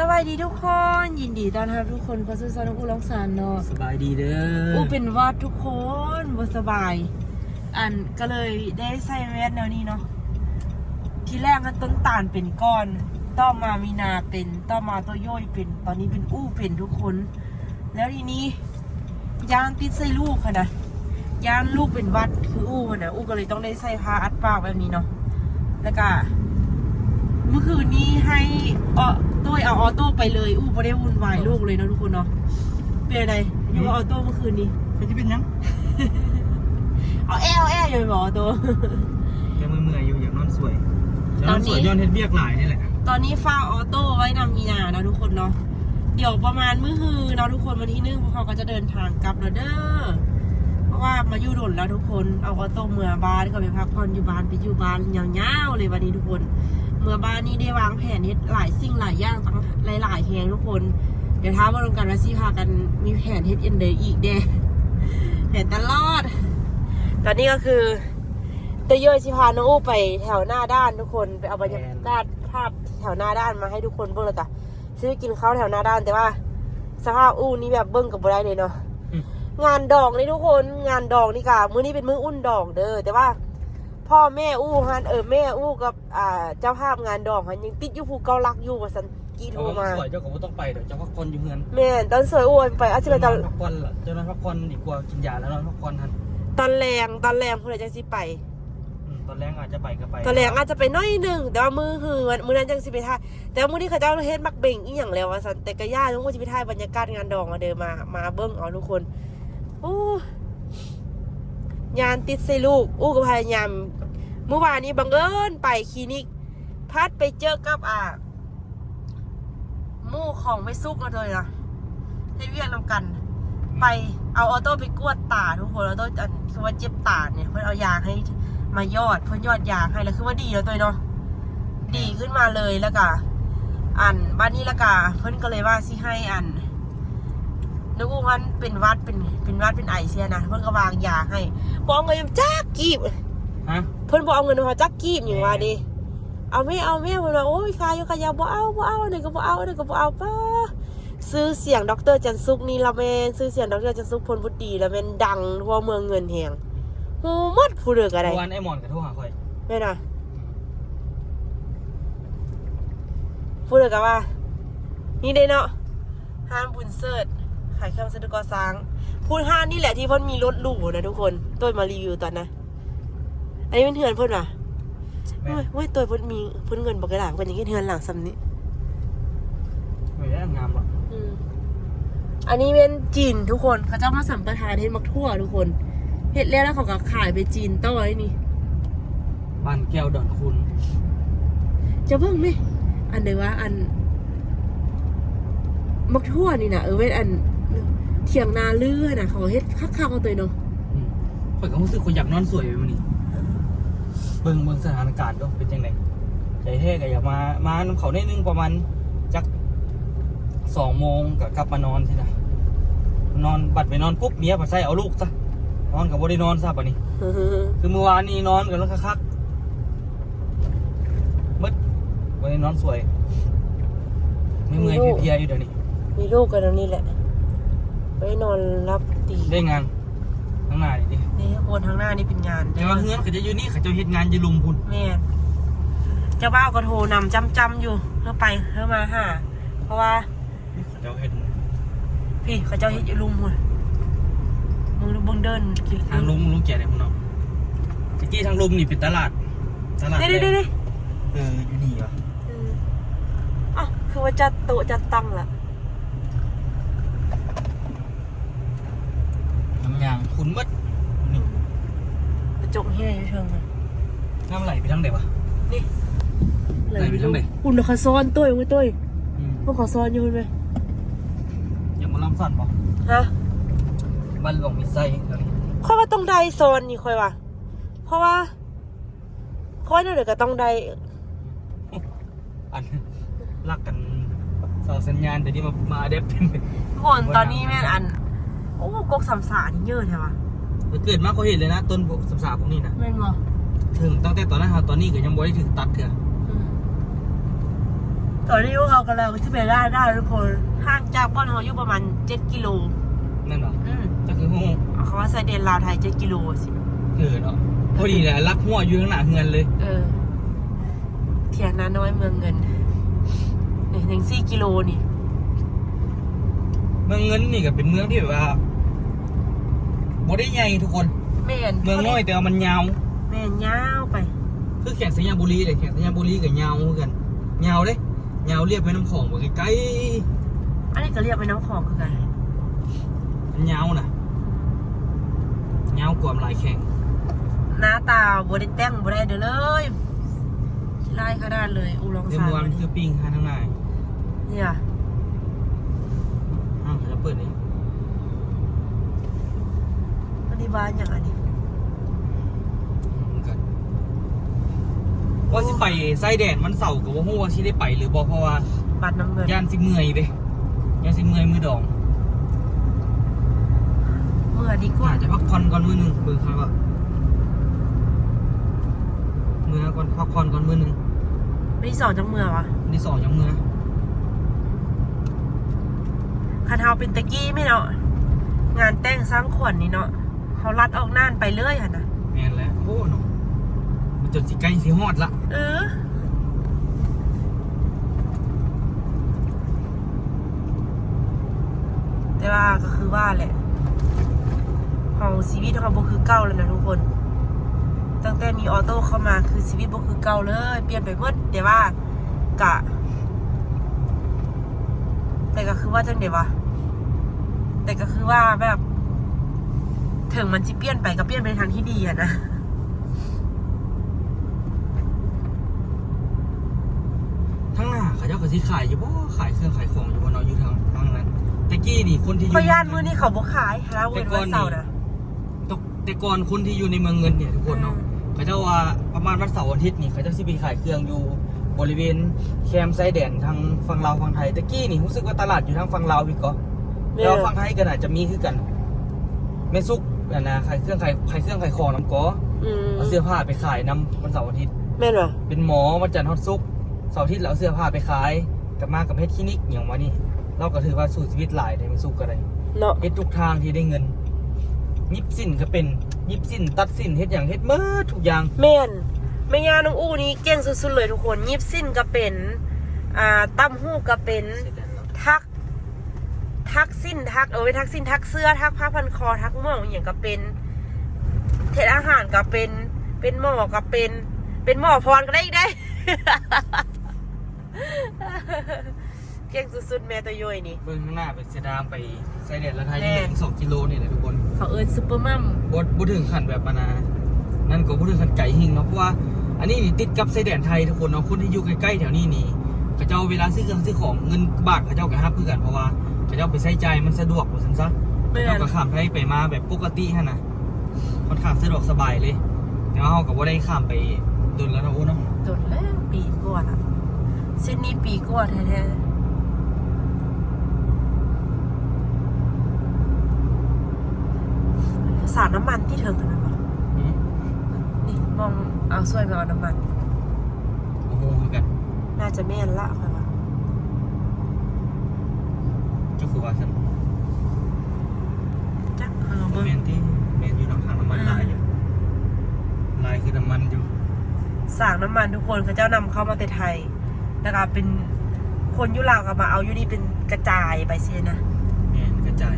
สวัสดีทุกคนยินดีต้อนรับทุกคนเข้าสู่ซอนอูลองสารเนาะสบายดีเด้ออูเป็นหวัดทุกคนบ่สบาย อันก็เลยได้ใส่แมสแนวนี้เนาะที่แรกมันต้นตาลเป็นก้อน ต่อมามีนาเป็นต่อมาตัวย่อยเป็น ตอนนี้เป็นอู้เป็นทุกคน แล้วทีนี้ยานติดใส่ลูกค่ะนะยานลูกเป็นหวัดคืออู้อะนะอู้ก็เลยต้องได้ใส่ผ้าอัดปากแบบนี้เนาะแล้วก็ เมื่อคืนนี้ให้เออตุ้ยเอาออโต้ไปเลยอู้ไม่ได้วุ่นวายลูกเลยเนาะทุกคนเนาะเป็นอะไรอยู่กับออโต้เมื่อคืนนี้เขาจะเป็นยังเอาแอลแอลอยู่บอกออโต้แกมือเมื่อยอยู่อย่างนอนสวยจะนอนสวยตอนนี้ย้อนเฮ็ดเบียกหลายนี่แหละตอนนี้ฟ้ากออโต้ไว้นำมีนาเนาะทุกคนเนาะเดี๋ยวประมาณมื้อฮือเนาะทุกคนวันที่หนึ่งพวกเขาก็จะเดินทางกลับแล้วเด้อเพ ราะว่ามาอยู่ดนแล้วทุกคนเอาออโต้เมื่อบ้านก็ไปพักผ่อนอยู่บ้านไปอยู่บ้านยาวๆเลยวันนี้ทุกคน เมื่อบ้านนี้ได้วางแผนเฮ็ดหลายสิ่งหลายอย่างตั้งหลายๆแหงทุกคน เดี๋ยวท้ามาลงกันว่าสิพากันมีแผนเฮ็ดเอ็นเดย์อีกเด้แผนตลอด ตอนนี้ก็คือเตยเยยสิพาน้องอู้ไปแถวหน้าด้านทุกคนไปเอาบรรยากาศภาพแถวหน้าด้านมาให้ทุกคนเบิ่งเลยจ้ะซื้อกินข้าวแถวหน้าด้านแต่ว่าสภาพอู้นี่แบบเบิ่งกับบ่ได้เลยเนาะ งานดองนี่ทุกคนงานดองนี่ค่ะมื้อนี้เป็นมื้ออุ่นดองเด้อแต่ว่า พ่อแม่อู้ฮันเออแม่อู้กับอ่าเจ้าภาพงานดองฮันยังติดอยู่ภูเกาลักอยู่ว่าสันกีโทรเขามาสวยเจ้าก็บ่ต้องไปเดี๋ยวเจ้าพักผ่อนอยู่เฮือนแม่นตอนสวยอ้วนไปอาจจะไปตอนพักผ่อนล่ะเจ้านอนพักผ่อนดีกว่ากินยาแล้วนอนพักผ่อนทันตอนแรงตอนแรงเพื่อจังสิไปอืมตอนแรกอาจจะไปก็ไปตอนแรงอาจจะไปน้อยหนึ่งแต่ว่ามือหือวันมือนั้นจังสิไปท่ายแต่ว่ามือนี้เขาเจ้าเฮ็ดมักเบ่งอีหยังแล้วว่าสันแต่กระย่าทุกคนจะไปท่ายบรรยากาศงานดองมาเดินมามาเบิ้งเอาทุกคนโอ้ ยานติดใส่ลูก อู้ก็พยายามเมื่อวานนี้บังเอิญไปคลินิก พัดไปเจอกับอ่าหมู่ของไม่ซุกกันเลยนะให้เวียกนำกัน ไปเอาออโต้ไปกวดตาทุกคนออโต้คือว่าเจ็บตาเนี่ยเพื่อนเอายาให้มายอดเพื่อนยอดยาให้แล้วคือว่าดีแล้วตัวเนาะดีขึ้นมาเลยแล้วก็อันบ้านนี้แล้วก็เพื่อนก็เลยว่าสิให้อัน นึกว่ามันเป็นหวัดเป็นเป็นหวัดเป็นไอเสียนะเพื่อนก็วางยาให้บอกเงินจักกีบฮะเพื่อนบอกเอาเงินมาจักกีบอย่างว่าดิเอาไม่เอาไม่เอาเพื่อนว่าโอ้ยขายอยู่ขายยาบ่เอาบ่เอาอันไหนก็บ่เอาอันไหนก็บ่เอาป้าซื้อเสียงดรจันซุกนี่ละแมนซื้อเสียงดรจันซุกพลบุตรีละแมนดังทั่วเมืองเงินแหงหูหมัดผู้เดือกอะไรเมื่อวานไอ้หมอนก็โทรหาข่อยแม่น่ะผู้เดือกว่า นี่เด้เนาะห้างบุญเสิร์ช ขายเครื่องสะดุกอสร้างพูดห้างนี่แหละที่เพ่นมีรถหรูนะทุกคนตัวมารีวิวตอนนะอันนี้เป็นเทือนเพ่นว่ะแม่เฮ้ยเฮ้ยตัวเพ่นมีเพ่นเงินบอกกระดาษเป็นอย่างนี้เทือนหลังซ้ำนี้ไม่ได้งามหรอกอืมอันนี้เป็นจีนทุกคนเขาเจ้ามาสัมปทานเห็ดมักทั่วทุกคนเห็ดแล้วแล้วเขาก็ขายไปจีนต่อไอ้นี่บ้านแก้วดอนคุณ จะเพิ่งไหมอันไหนว่าอันมักทั่วนี่นะเออเว้นอัน เถียงนาเลื่อนะเขาเฮ็ดคักๆเอาตัวเนาะอืมข่อยก็รู้สึกคนอยากนอนสวยไปมื้อนี้เบิ่งเบิ่งสถานการณ์ดูเป็นจังไดใจแท้ก็อยากมามานํเขาได้นึงประมาณจักสองโมงก็กลับมานอนสินะนอนบัดไปนอนปุ๊บเมียผัดใส่เอาลูกซะนอนกับบ่ได้นอนซะบัดนี้คือเมื่อวานนี้นอนกันแล้วคักๆมึดวันนี้นอนสวยไม่เมื่อยมีลูกเพลียๆอยู่เดี๋ยวนี้มีลูกกันแล้วนี่แหละ ไว้นอนรับตีได้งานข้างหน้านี่ดินี่โอนทางหน้านี่เป็นงานแต่ว่าเฮือนเขาจะอยู่นี่เขาจะเฮ็ดงานอยู่ลุมพุ่นแม่นเจ้าบ่าวก็โทรนำจำจำๆอยู่เพื่อไปเพื่อมาหาเพราะว่านี่เขาจะเฮ็ดพี่เขาเจ้าเฮ็ดอยู่ลุมหุ่นมึงดูเบิ่งเดินกินทางลุมลุงแก่ได้พุ่นเนาะตะกี้ทางลุมนี่เป็นตลาด ตลาดนี่นี่นี่นี่เอออยู่นี่วะอืมอ้าวคือว่าจัดโต๊ะจัดตั้งละ น้ำยางคุณมึดนี่กระจกเฮียอยู่เชิงอะน้ำไหลไปทางไหนวะนี่ไหนไปทางไหนคุณเดี๋ยวเขาซ้อนตุ้ยไว้ตุ้ยอืมพวกเขาซ้อนอยู่คุณไหมอย่ามาล้ำสั่นบ่ฮะบ้านหลวงมีไส้เดี๋ยวนี้ค่อยว่าต้องได้ซ้อนนี่ค่อยว่าเพราะว่าค่อยเดี๋ยวก็ต้องได้อันรักกันเสาสัญญาณเดี๋ยวนี้มามาเด็บเป็นทุกคนตอนนี้แม่นอัน โอ้กกสามสานี่เยอะใช่ปะเกิดมาเขาเห็นเลยนะ ต้นพวกสำสาพวกนี้นะแม่นบ่ถึงตั้งแต่ตอนนั้นครับตอนนี้ก็ยังบ่ได้ถึงตัดเถอะอืมตอนนี้พวกเรากำลังที่ไปได้ได้ทุกคนห่างจากบ้านเราอยู่ประมาณเจ็ดกิโลนั่นเหรออืมก็คือห้องเอาคำว่าไซเดนลาวไทยเจ็ดกิโลสิเออเนาะพอดีแหละรักหัวอยู่ข้างหน้าเงินเลย เออเทียงนาน้อยเมืองเงินนี่ถึงสี่กิโลนี่ เมืองเงินนี่ก็เป็นเมืองที่แบบว่า บ่ได้ใหญ่ทุกคน แม่นเมืองน้อยแต่ว่ามันยาว แม่นยาวไป คือแข่งสัญญาบุรีเลยแข่งสัญญาบุรีกับยาวคือกันยาวเลยยาวเรียบไปน้ำของไปใกล้อันนี้ก็เรียกเป็นน้ำของคือกันๆมันยาวน่ะยาวกว่าหลายแข่งหน้าตาบได้แต่งบได้เด้อเลยไล่ขนาดเลยอูลองเรื่องสารวันคือปิ้งข้างทั้งนายเนี่ยอ้าวเขาจะเปิดนี่ อันนี้บ้านอย่างอันนี้เหมือนกันว่าสิไปไส้แดดมันเสาร์กับว่าฮู้ว่าสิได้ไปหรือบ่เพราะว่าบัตรน้ำเงินย่านสิเมื่อยเด้ย่านสิเมื่อยมือดองเมื่อดีกว่าอาจจะพักผ่อนก่อนมือหนึ่งเบิ่งครับว่าเมื่อก่อนพักผ่อนก่อนมือหนึ่งวันที่สองจังเมื่อวะวันที่สองจังเมื่อคันเฮาเป็นตะกี้ไม่เนาะงานแต่งสร้างขวัญนี่เนาะ เขาลัดออกน่านไปเรื่อยอะนะแม่นแล้วโอ้เนาะมันจนสิใกล้สิฮอดละเออแต่ว่าก็คือว่าแหละของชีวิตเขาบ่คือเก่าแล้วนะทุกคน ตั้งแต่มีออโต้เข้ามาคือชีวิตบ่คือเก่าเลย เปลี่ยนไปหมดแต่ว่ากะ แต่ก็คือว่าจังเดวะแต่ก็คือว่าแบบ ถึงมันจะเปลี่ยนไปก็เปลี่ยนไปในทางที่ดีอะนะทั้งหน้าเขาเจ้าก็สิขายอยู่บ่ขายเครื่องขายของอยู่บ่เนาะอยู่ทางทางนั้นแต่กี้นี่คนที่อพยู่ยานมือนี่เขาบ่ขายหาเว้นวันเสาร์นะ ตกแต่ก่อนคนที่อยู่ในเมืองเงินเนี่ยทุกคนเนาะอืม เขาเจ้าว่าประมาณวันเสาร์วันอาทิตย์นี่เขาเจ้าสิไปขายเครื่องอยู่บริเวณแคมป์ไซแดนทางฝั่งลาวฝั่งไทยแต่กี้นี่รู้สึกว่าตลาดอยู่ทางฝั่งลาวพี่ก็เนี่แล้ยวฝั่งไทยก็น่าจะมีคือกันแม่ซุก น่ะนะขายเครื่องขายขายเครื่องขายของน้ำก้ออืมเอาเสื้อผ้าไปขายน้ำวันเสาร์อาทิตย์ แม่นวะเป็นหมอวันจันทร์ฮอดซุกร์เสาร์อาทิตย์เราเอาเสื้อผ้าไปขายกลับมากับเพชรคลินิกอย่างว่านี่ เราก็ถือว่าสู่ชีวิตหลายได้ไม่ซุกก็ได้เนาะเฮ็ดทุกทางที่ได้เงิน ยิบสิ้นก็เป็นยิบสิ้นตัดสิ้นเฮ็ดอย่างเฮ็ดเมื่อทุกอย่าง แม่นแม่ยาน้องอู้นี่เก่งสุดๆเลยทุกคนยิบสิ้นก็เป็น อ่าตั้มหู้ก็เป็น ทัก ทักสิ้นทักเออเป็นทักสิ้นทักเสื้อทักผ้าพันคอทักหม้ออย่างก็เป็นเทศอาหารก็เป็น เป็นหม้อก็เป็น เป็นหม้อพรก็ได้อีกได้เก่งสุดๆแม่ตัวย่อยนี่เบื้องข้างหน้าเป็นเสยดามไปไซเดนละไทยแน่ยังเหลืออีกสองกิโลนี่แหละทุกคน เขาเอินซูเปอร์มัมบดบดถึงขันแบบมานา นั่นก็บดถึงขันไก่หิงเนาะเพราะว่าอันนี้นี่ติดกับไซเดนไทยทุกคนเนาะคนที่อยู่ใกล้ๆแถวนี้นี่เขาเจ้าเวลาซื้อเครื่องซื้อของเงินบาทเขาเจ้าก็ฮับเพื่อกันเพราะว่า เขาเจ้าไปใช้จ่ายมันสะดวกกว่าซันซะแม่เรานก็ข้ามไปไปมาแบบปกติฮะนะค่อนข้างสะดวกสบายเลย แต่ว่าเราก็บ่ได้ข้ามไปโดนแล้วนะโอ้เนาะจนแล้วปีกว่าละเส้นนี้ปีกว่าแท้ๆสาดน้ำมันที่เถิงกันนะวะอืมนี่มองเอาช่วยมาเอาน้ำมัน โอ้โหคือกัน น่าจะแม่นละค่ะว่า เจ้า คือว่าฉันจักเออบ่เบิ้งแมนที่แมนอยู่น้ำทางน้ำมันลายอยู่ลายคือน้ำมันอยู่สางน้ำมันทุกคนเขาเจ้านำเข้ามาแต่ไทยแล้วก็เป็นคนยุลาวก็มาเอาอยู่นี่เป็นกระจายไปเสียนะแมนกระจาย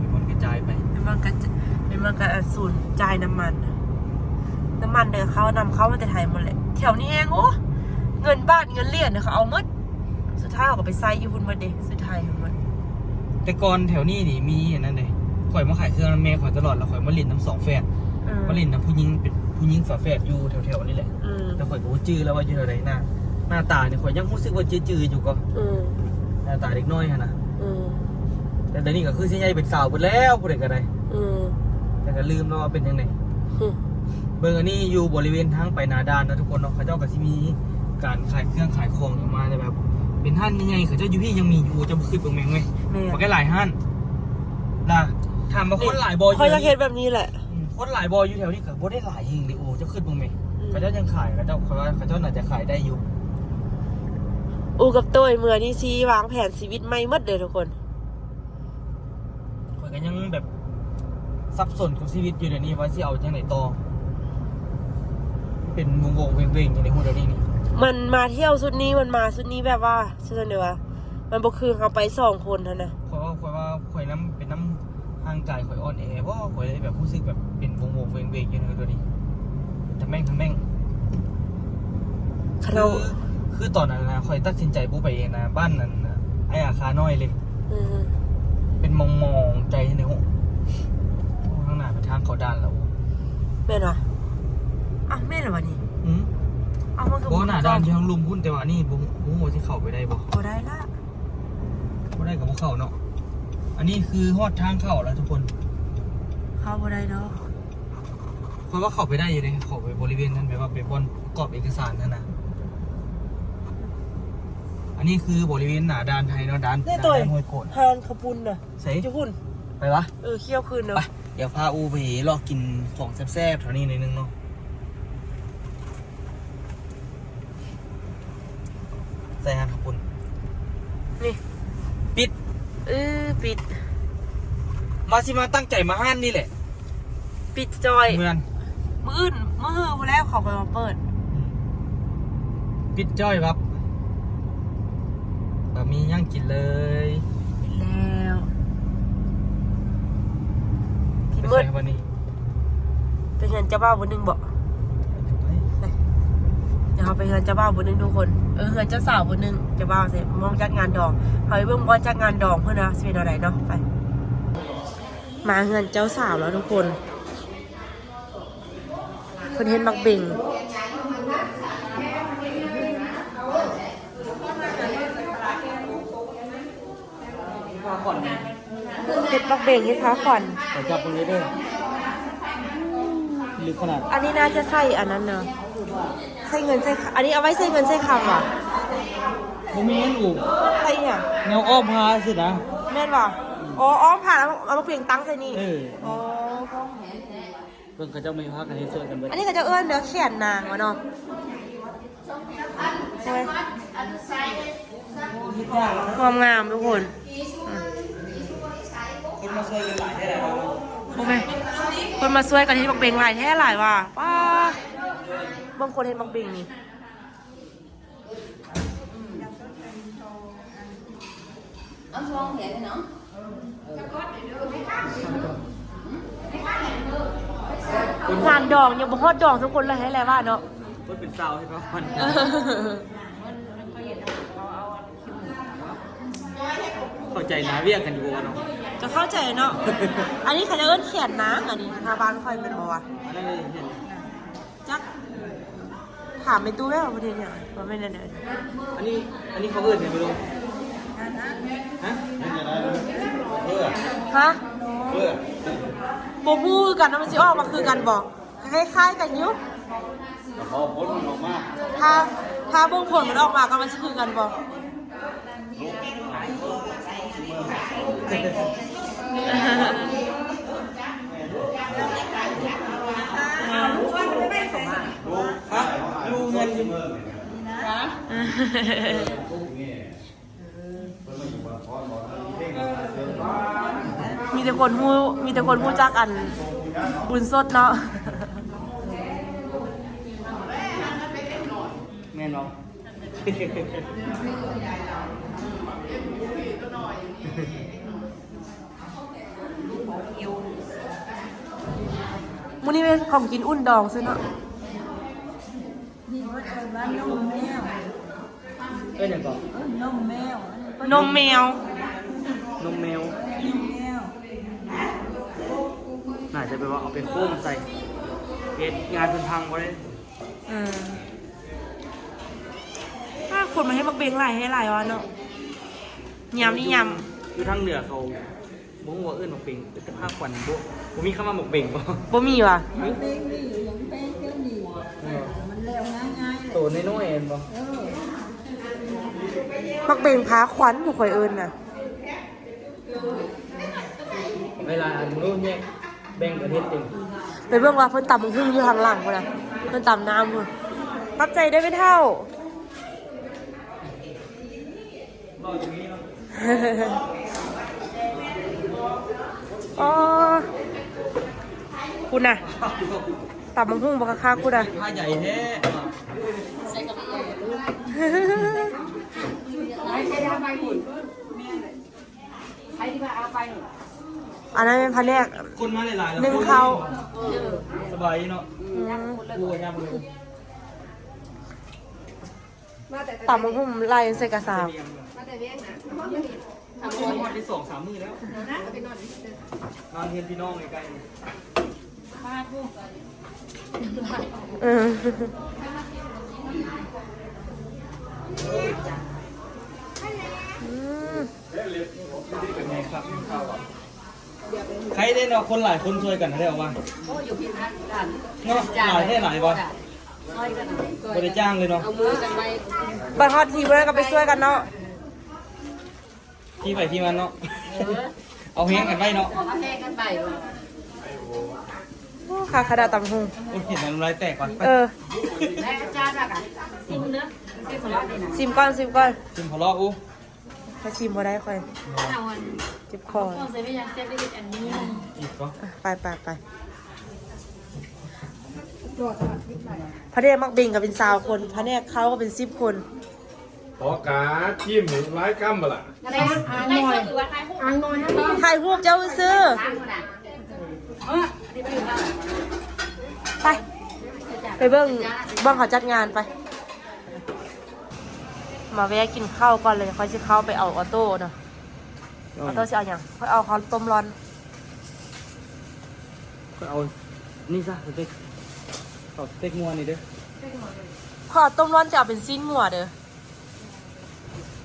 มีคนกระจายไปเป็นมันกระจเป็นมันกระสูนจ่ายน้ำมันน่ะน้ำมันเดี๋ยวเขานำเข้ามาแต่ไทยหมดเลยแถวนี้เองโอ้เงินบ้านเงินเหรียญเนี่ยเขาเอาหมดสุดท้ายเขาก็ไปใส่อยู่บนหมันเดสุดท้ายของมัน แต่ก่อนแถวนี้นี่มีอันนั้นเลยข่อยมาขายเครื่องแม่ข่อยตลอดแล้วข่อยมาลินน้ำสองแฝดเออมาลินน้ำผู้หญิงเป็นผู้หญิงฝาแฝดอยู่แถวๆนี่แหละอืมแล้วข่อยก็บ่จื้อแล้วว่าอยู่แถวไหนหน้าหน้าตาเนี่ยข่อยยังรู้สึกว่าจื้อๆอยู่ก็อืมหน้าตาเด็กน้อยฮะนะอืมแต่เดี๋ยวนี้ก็คือสิใหญ่เป็นสาวหมดแล้วผู้ใดก็ได้อืมแต่ก็ลืมแล้วว่าเป็นยังไงฮึเบิ่งอันนี้อยู่บริเวณทางไปนาดานนะทุกคนเนาะเขาเจ้าก็สิมีการขายเครื่องขายของออกมาแต่แบบ เป็นห้านยังไงเขาเจ้าอยู่พี่ยังมีอยู่จะบ่คือเบิ่งแม่งไหมแม่บ่แค่หลายห้านล่ะถามว่าคนหลายบอยอเขายู่จะเห็นแบบนี้แหละ อืมคนหลายบอยอยู่แถวนี้ก็บ่ได้หลายจริงดิโอ้เจ้าขึ้นเบิ่งไหมอืมเขาเจ้ายังขายเขาเจ้าเขาว่าเขาเจ้าน่าจะขายได้อยู่อูกับตัวเมื่อนี่ซีวางแผนชีวิตไม่หมดเลยทุกคนข่อยก็ยังแบบสับสนกับชีวิตอยู่เดี๋ยวนี้ว่าสิเอาจังไหนต่อเป็นวงวงๆเวงเวงๆอยู่ในหัวเดี๋ยวนี้นี่ มันมาเที่ยวสุดนี้มันมาสุดนี้แบบว่าเชื่อเดี๋ยวว่ามันบ่คือเขาไปสองคนเท่านะข่อยว่าข่อยว่าข่อยน้ำเป็นน้ำห่างกายข่อยอ่อนแอเพราะว่าข่อยเลยแบบรู้สึกแบบเป็นวงวงๆเวงเวงๆอยู่ในหัวเดี๋ยวนี้ทำแม่งทำแม่งคาคืราอคือตอนนั้นนะข่อยตัดสินใจปุ๊บไปเองนะบ้านนั้นนะไอ้อาคาน้อยเลยอืมเป็นมองมองๆใจในหัวข้างหน้าเป็นทางเขาด้านแล้วแม่นวะอ้าวแม่นเหรอวะนี่ อืมอ้าวมันก็เพราะหน้าด้านที่ทางลุมพุ่นแต่ว่านี่บุ้งบุ้งที่เข้าไปได้บ่บ่ได้ละบ่ได้กับบ่เข้าเนาะอันนี้คือฮอดทางเข้าแล้วทุกคนเข้าบ่ได้เนาะเพราะว่าเข้าไปได้อยู่เลยเข้าไปบริเวณนั้นแบบว่าไปบอนประกอบเอกสารนั่นนะอันนี้คือบริเวณหน้าด้านไทยเนาะด้านนี่ด้านตัวด้านห้วยโกดฮานขปุนน่ะใส่จะหุ่นไปวะเออเคี่ยวคืนเนาะไปเดี๋ยวพาอูไปลอกกินของแซ่บๆแถวนี้หนิดนึงเนาะใส่ฮันขอบคุณ นี่ ปิด เออ ปิด มาสิมาตั้งใจมาห้านนี่แหละปิดจอย เมือนมืออื่นมือฮือบ่แล้วเขาไปมาเปิด ปิดจ้อยครับบะมีย่างกินเลยปิดแล้วกินไปมืดใส่วันนี้เป็นเงินเจ้าบ้าวบนหนึ่งบอกเดี๋ยวเราไปเงินเจ้าบ้าวบนหนึ่งทุกคน เออเงินเจ้าสาวบนหนึ่งเจ้าบ้าวเสร็จมองจัดงานดองเขาไปเบิ่งว่าจัดงานดองเพื่อนนะสิเป็นอะไรเนาะไป มาเงินเจ้าสาวแล้วทุกคนเพิ่นเห็นมักเบ่งพาก่อนไงเห็ดมักเบ่งเห็ดพาขวัญขอจับตรงนี้ด้วยลึกขนาด อันนี้น่าจะใส่อันนั้นเนาะ ใส่เงินใส่คอันนี้เอาไว้ใส่เงินใส่คำว่ะโมเมนต์อูใส่เนี่ยแนวอ้อมพาสินะแม่นว่ะอ๋ออ๋อผ่านแล้วเอามาเปลี่ยนตังค์ใส่นี่เอออ๋อเพิ่งเขาเจ้าไม่พักกันให้ช่วยกันเบิดอันนี้ก็จะเอื้อนเนื้อแขนนางวะเนาะใช่ไหมความงามทุกคนคนมาช่วยกันหลายแค่ไหนวะโอ้แม่คนมาช่วยกันที่บักเบงหลายแท้หลายว่ะป้า บางคนเห็นบักเบงนี่เอาช่องเห็นเนาะงานดองยังบ่ฮอดดองทุกคนเลยให้แหละว่าเนาะคนเป็นสาวให้พักผ่อนเออเข้าใจนะเรียกกันอยู่วะเนาะจะเข้าใจเนาะ อันนี้เขาจะเอิ้นแขนนางอันนี้ทาบ้านคอยเป็นบ่วะอันนั้นเลยเห็นจัก ถามไปตู้แม่ประเด็นเนี่ยว่าไม่แน่เนอันนี้อันนี้เขาเอิ้นเนี่ยไม่รู้ฮะฮะโบพูดกันนะมันสิออกมาคือกันบอกคล้ายๆกันอยุพอพ้นมันออกมาถ้าถ้าเบื้องผลมันออกมาก็มันสิคือกันบอก ฮะอยู่เงินอยู่ มีแต่คนพูดมีแต่คนพูดจักอัน บุญสดเนาะแม่นเนาะมื้อนี้เป็นของกินอุ่นดองซื้อเนาะนี่ว่าเออว่านมแมว เอ้ยเดี๋ยวก่อนเออนมแมวนมแมวนมแมว นมแมวน่าจะไปว่าเอาไปโค้งใส่เฮ็ดงานเป็นพังไว้เออถ้าคนมาให้มักเบงหลายให้หลายวะเนาะยำนี่ยอยู่ทางเหนือเขาบ่ฮู้ว่าเอิ้นหมกเบ่งแต่ภาคขวัญบ่บ่มีคำว่าหมกเบ่งบ่ำบ่มีว่ะมันเป็นนี่อยู่อย่างเป็นเจ้านี่มันแล้วง่ายๆเลยโตน้อยๆเองบ่เออ มักเบงพาขวัญผู้ข่อยเอิญน่ะ เวลาอันนู้นแยกแบ่งประเทศเต็มไปเบิ่งว่าเพิ่นตำบักหุ่งอยู่ทางหลังพุ่นน่ะเพิ่นตำน้ำพุ่นรับใจได้ไม่เท่ารออย่างนี้เนาะอ๋อคุณน่ะตับมังหุ่งบักคักๆคุณน่ะ ผ้าใหญ่แท้ อันนั้นเป็นพันแรกคนมาหลายๆแล้วนึ่งเขาสบายเนาะอืมกูกับยามเลยตับมังหุ่งไล่ใส่กระสาบทำคนมาได้สองสามมือแล้วนอนเฮียนพี่น้องใกล้ๆเอออืม เป็นไงครับ ใครได้เนาะคนหลายคนช่วยกันได้ออกมาโอ้อยู่พิพัฒน์กันเนาะหลายแค่หลายบ่ช่วยกันหน่อยบ่ได้จ้างเลยเนาะเอามือกันไว้บันฮอดทีเพื่อนก็ไปช่วยกันเนาะที่ไปที่มันเนาะเอาแฮงกันไว้เนาะเอาแห้กันไปว่ะค่ะขนาดตับมังหุ่งโอ้ยเห็นน้ำลายแตกก่อนเออ แม่กระจานว่ะกันซิมเนื้อซิมของเราดีนะชิมก่อนชิมก่อนชิมพอลออู้ถ้าชิมบ่ได้ค่อยเอาอันเจ็บคอต้องใส่ไม่ยังเซฟได้อันนี้อีกก็อะไปไปไปพระเดชมักบิงกับเป็นสาวคนพระเนกเขาก็เป็นสิบคนขอกาจิ้มหนึ่งร้ายกรัมบ่ล่ะอะไรอ่างหน่อยอ่างหน่อยนะน้องถ่ายรูปเจ้าซื้ออ่างหน่อยเออดีไปอยู่แล้วไป ไปเบิ้งเบิ้งเขาจัดงานไป มาแวะกินข้าวก่อนเลยค่อยจะเข้าไปเอาออโต้เนาะ ออโต้จะเอาอย่างค่อยเอาเขาต้มร้อน ก็เอา นี่ซะสเต็กเอาสเต็กมัวนี่เด้อพอต้มร้อนจะเอาเป็นซีนหมัวเด้อ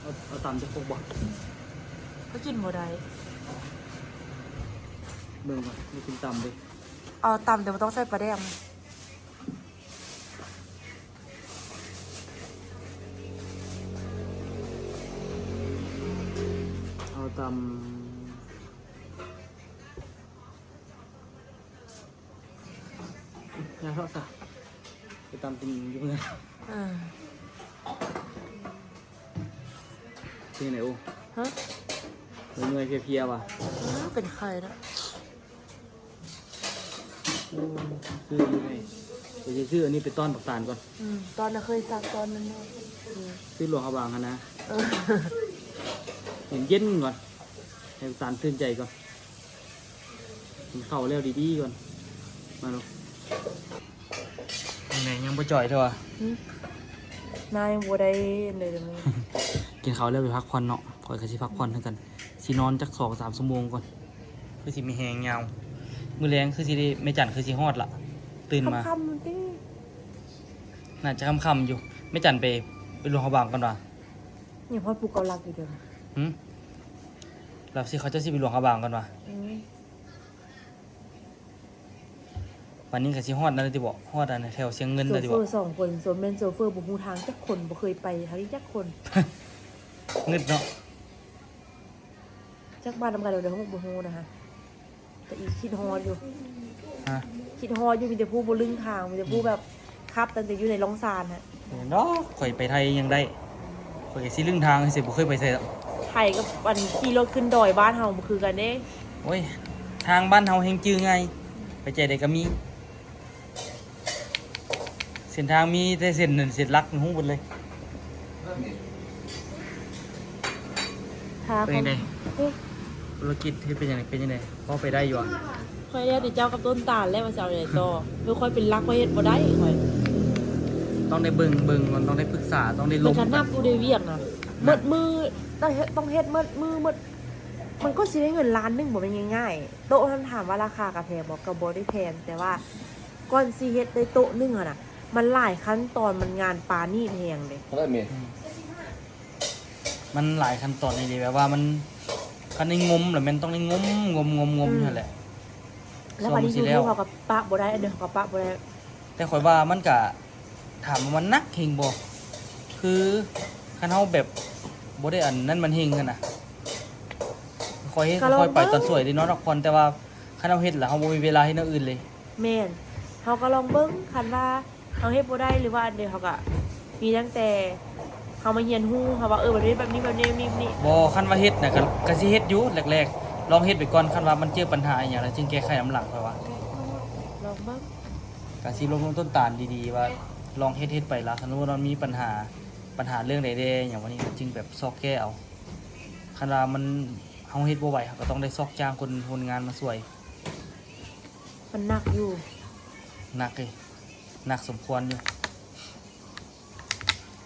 เอาเอาตามจะพกบ่ก็กินบ่ได้เบิ่งก่อนไม่กินตำเด้อเอาตำแต่ไม่ต้องใส่ปลาแดง ตำยาเท่าซะไปตำกินอยู่เพื่อนเออที่ไหนโอ้ฮะเมื่อยๆเพลียๆว่ะอืมเป็นใครนะโอ้ซื้ออยู่ไงเดี๋ยวจะซื้ออันนี้ไปต้อนปักตาลก่อน อืมตอนนั้นเคยซักตอนนั้นเนาะอืมซื้อหลวงเขาบางกันนะ เออ เห็นเย็นก่อน ให้ปักตาลตื่นใจก่อนกินข้าวแล้วดีๆก่อน มาลูกไหนยังบ่จ่อยเท่าอะหึนายบัวได้เลยเดี๋ยวมึงกินข้าวแล้วไปพักผ่อนเนาะคอยก็สิพักผ่อนเท่ากันสินอนจักสองสามชั่วโมงก่อน คือสิมีแหงยาว มื้อแรงคือสิได้ไม่จันทร์คือสิฮอดละตื่นมา คำๆดิน่าจะค่ำๆอยู่ ไม่จันทร์ไปไปหลวงเขาบางก่อนว่ะอย่างพ่อปลูกเกาลักอยู่เดี๋ยวหึ แล้วสิเขาจะสิไปหลวงเขาบางก่อนว่ะอืมวันนี้ก็สิฮอดนั่นเลยที่บอกฮอดอันนั้นแถวเชียงเงินโซเลยที่เฟบออกร์สองคนโซนเป็นโซเฟอร์บุกฮูทางจักคนบ่เคยไปทางนี้จักคนเงินเนาะจักบ้านทำกันเดี๋ยวเดี๋ยวเขาบุกฮูนะคะแต่อีกคิดฮอดอยู่ ฮะคิดฮอดอยู่มีแต่ผู้บนลึงทางมีแต่ผู้แบบขับตั้งแต่อยู่ในล่องซานฮะเนาะข่อยไปไทยยังได้ข่อยก็สิลึงทางสิบ่เคยไปใส่หรอก ไทยกับวันขี่รถขึ้นดอยบ้านเฮาบ่คือกันเด้โอ้ย ทางบ้านเฮาแห่งจื้อไง ไปใจใดก็มี เส้นทางมีแต่เส้นนั่นเส้นหลักหุ้งหมดเลยทางเป็นยังไงธุรกิจที่เป็นยังไงเป็นยังไงพอไปได้อยู่อะค่อยเรียกเจ้ากับต้นตาลแล้วมาจะเอาไหนต่อคือค่อยเป็นรักค่อยเฮ็ดบ่ได้ค่อยต้องได้เบิ่งเบิ่งมันต้องได้ปรึกษาต้องได้ลมันงกันนับกูได้เวียงนะเมิดมือ ต้องเฮ็ดต้องเฮ็ดเมิดมือเมิดมันก็สิได้เงินล้านหนึงบ่เป็นง่ายๆโต๊ะท่านถามว่าราคากะแพงบ่ก็บ่ได้แพงแต่ว่าก่อนสิเฮ็ดได้โต๊ะหนึงอะน่ะมันหลายขั้นตอนมันงานปานี่แพงเด้เท่าไหร่เมียมันหลายขั้นตอนเลยแบบว่ามันคันได้งมหรือมันต้องได้งมงมงมงมนั่นแหละแล้ววันนี้ส่ยูงสิแล้ทูวบเขาก็ปะบ่ได้อันเดียวเขาก็ปะบ่ได้แต่ข่อยว่ามันกะถามว่ามันนักเฮงบ่คือคันเฮาแบบ บ่ได้อันนั้นมันเฮงกันน่ะค่อยเฮ็ดค่อยไปตอนสวยได้เนาะทุกคนแต่ว่าคันเฮาเฮ็ดแล้วเฮาบ่มีเวลาเฮ็ดอย่างอื่นเลย แม่นเขาก็ลองเบิ่งคันว่าเขาเฮ็ดบ่ได้หรือว่าอันเดียวเขาก็มีตั้งแต่เขามาเฮียนฮู้เขาว่าเออแบบนี้แบบนี้แบบนี้แบบนี้แบบนี้ บอคันว่าเฮ็ดนะก็ก็สิเฮ็ดอยู่แรกๆ ลองเฮ็ดไปก่อนคันว่ามันเจอปัญหาอหย่างแล้วจึงแก้ไขน้ำหลังไปว่าลองเบิ่งก็สิลงต้นตาลดีๆว่า ลองเฮ็ดเฮ็ดไปละคันว่ามันมีปัญหา ปัญหาเรื่องใดๆอย่างวันนี้ก็จึงแบบซอกแก้เอาคันว่ามันเฮาเฮ็ดบ่ไหวเราก็ต้องได้ซอกจ้างคนคนงานมาช่วย มันหนักอยู่หนักเลยหนักสมควรอยู่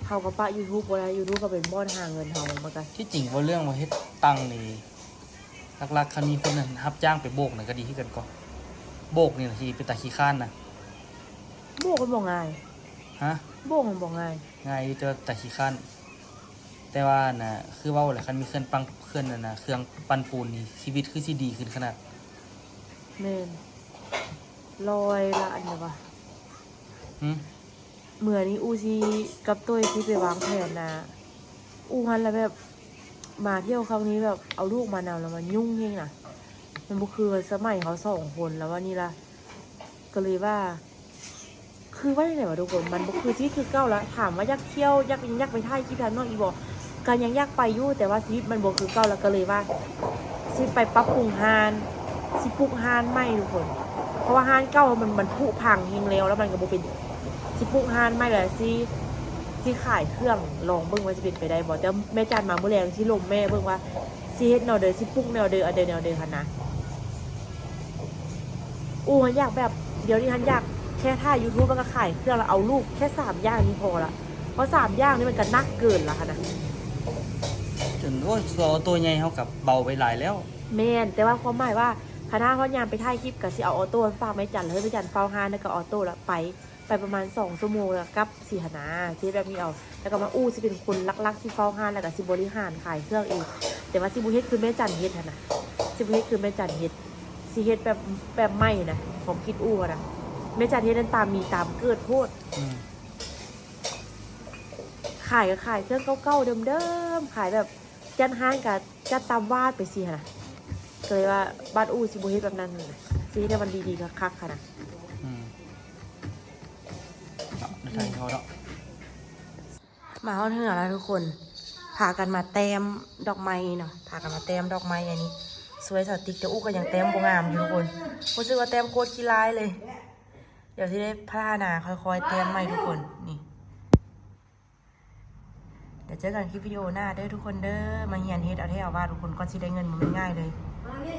เขาก็ปะ YouTube บ่ได้ YouTube ก็เป็นบ่อนหาเงินเฮามันก็ที่จริงว่าเรื่องว่าเฮ็ดตังค์นี่หลักๆคันมีคนนั้นรับจ้างไปโบกน่ะก็ดีขึ้นกันก่อนโบกนี่น่ะที่เป็นตาขี้ข้านนะโบกมันบ่ง่าย ฮะโบกมันบ่ง่ายง่ายอยู่แต่ว่าตาขี้ข้านแต่ว่าน่ะคือเว่าแหละคันมีเครื่องปังเครื่องนั่นน่ะเครื่องปั้นปูนนี่ชีวิตคือสิดีขึ้นขนาดแม่นลอยละอันเนี้ยวะหึเหมือนนี้อูซีกับตุ้ยที่ไปวางแผนนะอูฮันแล้วแบบมาเที่ยวครั้งนี้แบบเอาลูกมานำแล้วมันยุ่งยิ่งน่ะมันบุคือสมัยเขาสองคนแล้วว่านี่ละก็เลยว่า คือว่าอย่างไรวะทุกคนมันบุคือชีวิตคือเก้าแล้วถามว่าอยากเที่ยวอยากอยากไปท่ายคิดทางนอกอีบอกการยังอยากไปอยู่แต่ว่าชีวิตมันบุคือเก้าแล้วก็เลยว่าสิไปปรับปรุงฮานสิปลุกฮานไม่ทุกคน เพราะว่าฮานเก้ามันมันผุพังเฮงแล้วแล้วมันก็บ่เป็นสิปลุกฮานไม่เลยสิสิขายเครื่องลองเบิ่งว่าจะเป็นไปได้บ่แต่แม่จันมาเมื่อแรงสิลมแม่เบิ่งว่าสิเฮ็ดแนวเดินสิปลุกแนวเดินเอาเดินแนวเดินคันนะอู้ฮันอยากแบบเดี๋ยวนี้ฮันอยาก ค่ถ่าย YouTube แล้วก็ขายเครื่องแล้วเอาลูกแค่สามอย่างนี้พอละเพราะสามอย่างนี้มันก็นักเกินละค่ะนะจนโอ้ยตัวตัวใหญ่เฮากับเบาไปหลายแล้ว แม่นแต่ว่าความหมายว่าคณะเขายามไปถ่ายคลิปกับสิเอาออโต้ฝากไม่จันเลยไม่จันเฝ้าฮานแล้วก็ออโต้แล้วไปไปประมาณสองชั่วโมงแล้วกลับสี่หนาที่แบบนี้เอา แล้วก็มาอู้สิเป็นคนลักๆสิเฝ้าฮานแล้วก็สิบริหารขายเครื่องเองแต่ว่าสิบุเฮ็ดคือแม่จันเฮ็ดหั่นนะสิบุเฮ็ดคือแม่จันเฮ็ดสิเฮ็ดแบบแบบไม่นะผมคิดอู้อะนะ แม่จันเฮ็ดนั้นตามมีตามเกิดโพดอืมขายก็ขายเครื่องเก่าๆเดิมๆขายแบบจัดห้างกับจัดตามวาดไปสิหั่นนะก็เลยว่าบ้านอู้สิบุเฮ็ดแบบนั้นนะสิให้ได้มันดีๆคักๆค่ะนะอืมเอาในไทยเขาเนาะมาเอาเหนือแล้วทุกคนพากันมาแต้มดอกไม้เนาะพากันมาแต้มดอกไม้อันนี้ สวยสดติ๊กแต่อู้ก็ยังแต้มบงามอยู่ทุกคนรู้สึกว่าแต้มโคตรขี้ร้ายเลย เดี๋ยวที่ได้พัฒนาค่อยๆ เตรียมใหม่ทุกคนนี่ เดี๋ยวเจอกันคลิปวิดีโอหน้าเด้อทุกคนเด้อมาเฮียนเฮ็ดเอาเท่เอาว่าทุกคนก็สิได้เงินมันไม่ง่ายเลยมานี่